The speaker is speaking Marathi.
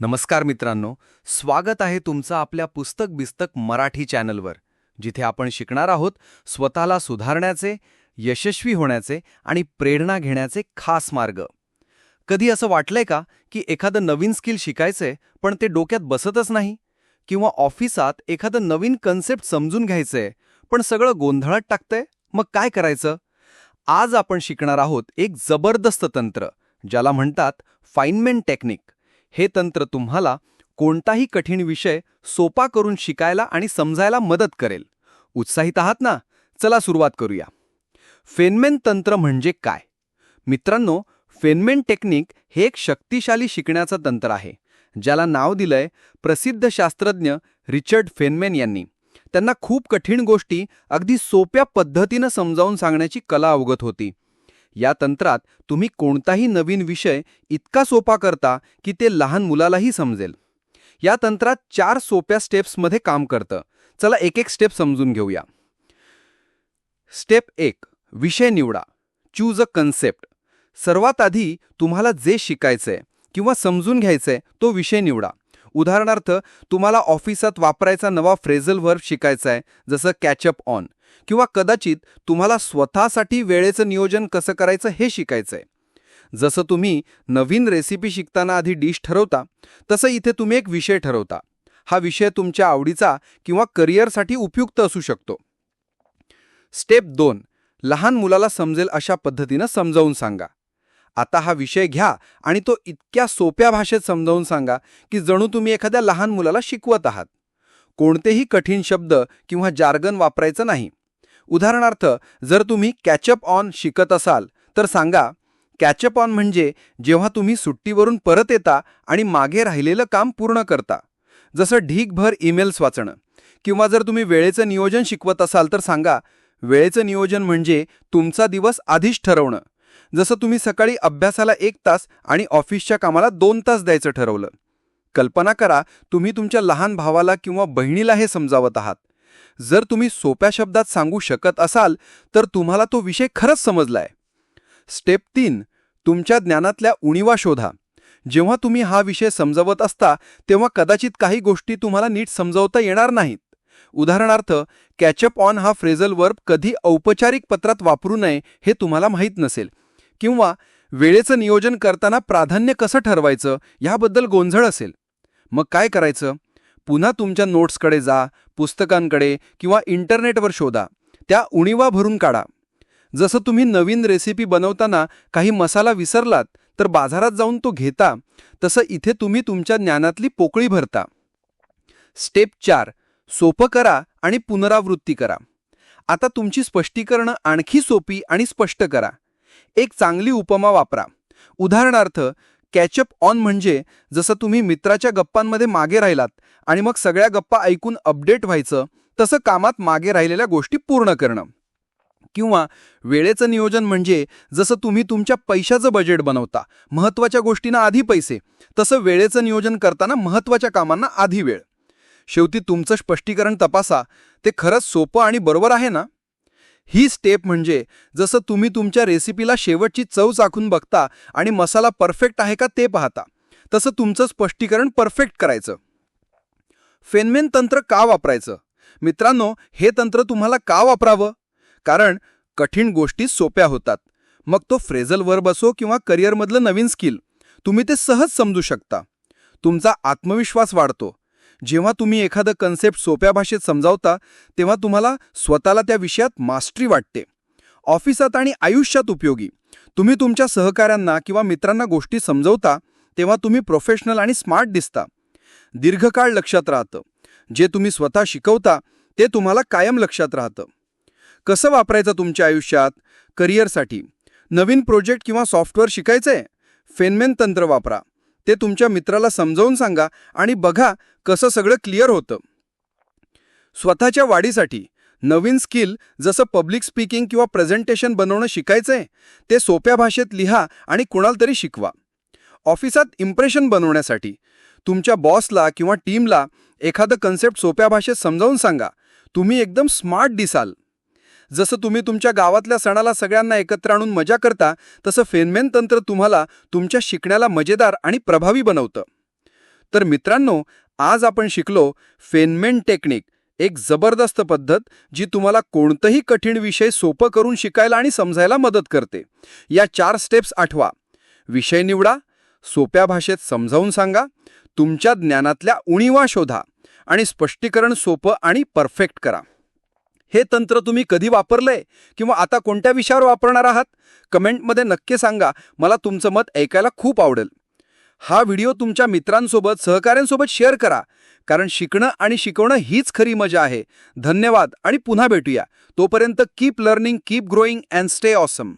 नमस्कार मित्रांनो स्वागत आहे तुमचं आपल्या पुस्तक बिस्तक मराठी चॅनलवर जिथे आपण शिकणार आहोत स्वतःला सुधारण्याचे यशस्वी होण्याचे आणि प्रेरणा घेण्याचे खास मार्ग. कधी असं वाटलंय का की एखादं नवीन स्किल शिकायचंय पण ते डोक्यात बसतच नाही? किंवा ऑफिसात एखादं नवीन कन्सेप्ट समजून घ्यायचंय पण सगळं गोंधळात टाकतंय? मग काय करायचं? आज आपण शिकणार आहोत एक जबरदस्त तंत्र ज्याला म्हणतात फाइनमेंट टेक्निक. हे तंत्र तुम्हाला कोणताही कठीण विषय सोपा करून शिकायला आणि समजायला मदत करेल. उत्साहित आहात ना? चला सुरुवात करूया. फेनमेन तंत्र म्हणजे काय? मित्रांनो फेनमेन टेक्निक हे एक शक्तिशाली शिकण्याचं तंत्र आहे ज्याला नाव दिलंय प्रसिद्ध शास्त्रज्ञ रिचर्ड फेनमेन यांनी. त्यांना खूप कठीण गोष्टी अगदी सोप्या पद्धतीनं समजावून सांगण्याची कला अवगत होती. या तंत्रात तुम्ही कोणताही नवीन विषय इतका सोपा करता की ते लहान मुलालाही समजेल. या तंत्रात चार सोप्या स्टेप्समध्ये काम करतं. चला एक एक स्टेप समजून घेऊया. स्टेप एक विषय निवडा. चूज अ कन्सेप्ट सर्वात आधी तुम्हाला जे शिकायचंय किंवा समजून घ्यायचंय तो विषय निवडा. उदाहरणार्थ तुम्हाला ऑफिसात वापरायचा नवा फ्रेझल वर्ब शिकायचा आहे जसं कॅचअप ऑन. किंवा कदाचित तुम्हाला स्वतःसाठी वेळेचं नियोजन कसं करायचं हे शिकायचंय जसं तुम्ही नवीन रेसिपी शिकताना आधी डिश ठरवता तसं इथे तुम्ही एक विषय ठरवता. हा विषय तुमच्या आवडीचा किंवा करिअरसाठी उपयुक्त असू शकतो. स्टेप दोन लहान मुलाला समजेल अशा पद्धतीनं समजावून सांगा. आता हा विषय घ्या आणि तो इतक्या सोप्या भाषेत समजावून सांगा की जणू तुम्ही एखाद्या लहान मुलाला शिकवत आहात. कोणतेही कठीण शब्द किंवा जार्गन वापरायचं नाही. उदाहरणार्थ जर तुम्ही कॅचअप ऑन शिकत असाल तर सांगा कॅचअप ऑन म्हणजे जेव्हा तुम्ही सुट्टीवरून परत येता आणि मागे राहिलेलं काम पूर्ण करता. जसं ढीकभर ईमेल्स वाचणं. किंवा जर तुम्ही वेळेचं नियोजन शिकवत असाल तर सांगा वेळेचं नियोजन म्हणजे तुमचा दिवस आधीच ठरवणं. जसं तुम्ही सकाळी अभ्यासाला एक तास आणि ऑफिसच्या कामाला दोन तास द्यायचं ठरवलं. कल्पना करा तुम्ही तुमच्या लहान भावाला किंवा बहिणीला हे समजावत आहात. जर तुम्ही सोप्या शब्दात सांगू शकत असाल तर तुम्हाला तो विषय खरंच समजलाय. स्टेप तीन तुमच्या ज्ञानातल्या उणीवा शोधा. जेव्हा तुम्ही हा विषय समजवत असता तेव्हा कदाचित काही गोष्टी तुम्हाला नीट समजवता येणार नाहीत. उदाहरणार्थ कॅचअप ऑन हा फ्रेझल वर्ब कधी औपचारिक पत्रात वापरू नये हे तुम्हाला माहीत नसेल. किंवा वेळेचं नियोजन करताना प्राधान्य कसं ठरवायचं ह्याबद्दल गोंधळ असेल. मग काय करायचं? पुन्हा तुमच्या नोट्सकडे जा पुस्तकांकडे किंवा इंटरनेटवर शोधा. त्या उणीवा भरून काढा. जसं तुम्ही नवीन रेसिपी बनवताना काही मसाला विसरलात तर बाजारात जाऊन तो घेता. तसं इथे तुम्ही तुमच्या ज्ञानातली पोकळी भरता. स्टेप चार. सोपं करा आणि पुनरावृत्ती करा. आता तुमची स्पष्टीकरणं आणखी सोपी आणि स्पष्ट करा. एक चांगली उपमा वापरा. उदाहरणार्थ कॅचअप ऑन म्हणजे जसं तुम्ही मित्राच्या गप्पांमध्ये मागे राहिलात आणि मग सगळ्या गप्पा ऐकून अपडेट व्हायचं तसं कामात मागे राहिलेल्या गोष्टी पूर्ण करणं. किंवा वेळेचं नियोजन म्हणजे जसं तुम्ही तुमच्या पैशाचं बजेट बनवता महत्त्वाच्या गोष्टींना आधी पैसे तसं वेळेचं नियोजन करताना महत्त्वाच्या कामांना आधी वेळ. शेवटी तुमचं स्पष्टीकरण तपासा ते खरंच सोपं आणि बरोबर आहे ना? ही स्टेप म्हणजे जसं तुम्ही तुमच्या रेसिपीला शेवटची चव चाखून बघता आणि मसाला परफेक्ट आहे का ते पाहता तसं तुमचं स्पष्टीकरण परफेक्ट करायचं. फेनमेन तंत्र का वापरायचं? मित्रांनो हे तंत्र तुम्हाला का वापरावं? कारण कठीण गोष्टी सोप्या होतात. मग तो फ्रेझल वर्ब असो किंवा करिअरमधलं नवीन स्किल तुम्ही ते सहज समजू शकता. तुमचा आत्मविश्वास वाढतो. जेव्हा तुम्ही एखादं कन्सेप्ट सोप्या भाषेत समजावता तेव्हा तुम्हाला स्वतःला त्या विषयात मास्टरी वाटते. ऑफिसात आणि आयुष्यात उपयोगी. तुम्ही तुमच्या सहकाऱ्यांना किंवा मित्रांना गोष्टी समजवता तेव्हा तुम्ही प्रोफेशनल आणि स्मार्ट दिसता. दीर्घकाळ लक्षात राहतं. जे तुम्ही स्वतः शिकवता ते तुम्हाला कायम लक्षात राहतं. कसं वापरायचं तुमच्या आयुष्यात? करिअरसाठी. नवीन प्रोजेक्ट किंवा सॉफ्टवेअर शिकायचंय? फेनमेन तंत्र वापरा. ते तुमच्या मित्राला समजावून सांगा आणि बघा कसं सगळं क्लिअर होतं. स्वतःच्या वाढीसाठी नवीन स्किल जसं पब्लिक स्पीकिंग किंवा प्रेझेंटेशन बनवणं शिकायचंय ते सोप्या भाषेत लिहा आणि कुणाला तरी शिकवा. ऑफिसात इम्प्रेशन बनवण्यासाठी तुमच्या बॉसला किंवा टीमला एखादं कन्सेप्ट सोप्या भाषेत समजावून सांगा. तुम्ही एकदम स्मार्ट दिसाल. जसं तुम्ही तुमच्या गावातल्या सणाला सगळ्यांना एकत्र आणून मजा करता तसं फेनमेन तंत्र तुम्हाला तुमच्या शिकण्याला मजेदार आणि प्रभावी बनवतं. तर मित्रांनो आज आपण शिकलो फेनमेन टेक्निक एक जबरदस्त पद्धत जी तुम्हाला कोणतंही कठीण विषय सोपं करून शिकायला आणि समजायला मदत करते. या चार स्टेप्स आठवा. विषय निवडा सोप्या भाषेत समजावून सांगा तुमच्या ज्ञानातल्या उणीवा शोधा आणि स्पष्टीकरण सोपं आणि परफेक्ट करा. हे तंत्र तुम्ही कधी वापरलंय किंवा आता कोणत्या विषयावर वापरणार आहात? कमेंटमध्ये नक्की सांगा. मला तुमचं मत ऐकायला खूप आवडेल. हा व्हिडिओ तुमच्या मित्रांसोबत सहकाऱ्यांसोबत शेअर करा. कारण शिकणं आणि शिकवणं हीच खरी मजा आहे. धन्यवाद आणि पुन्हा भेटूया. तोपर्यंत keep learning keep growing and stay awesome